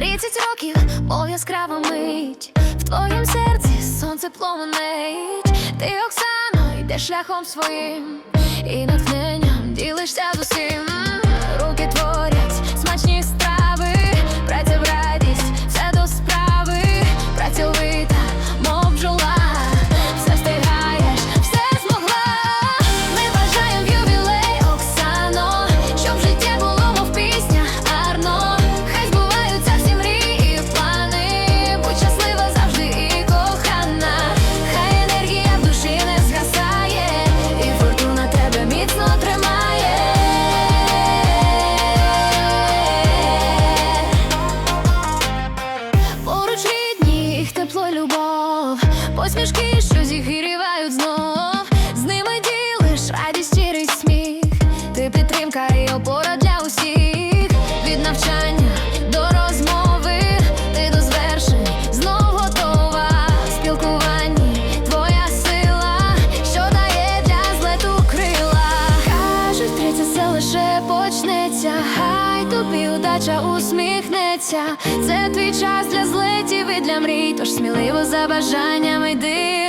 30 років, мов яскрава мить. В твоїм серці сонце пломенить. Ти Оксано, йдеш шляхом своїм і натхненням ділишся з любов, посмішки, що зігрівають знов. З ними ділиш радість, щирий сміх. Ти підтримка і опора для усіх. Від навчання до розмови, ти до звершень знов готова. В твоя сила, що дає для злету крила. Кажуть, третя це лише почнеться. Хай тобі удача усміхнеться. Це твій час для сміливо за бажаннями йди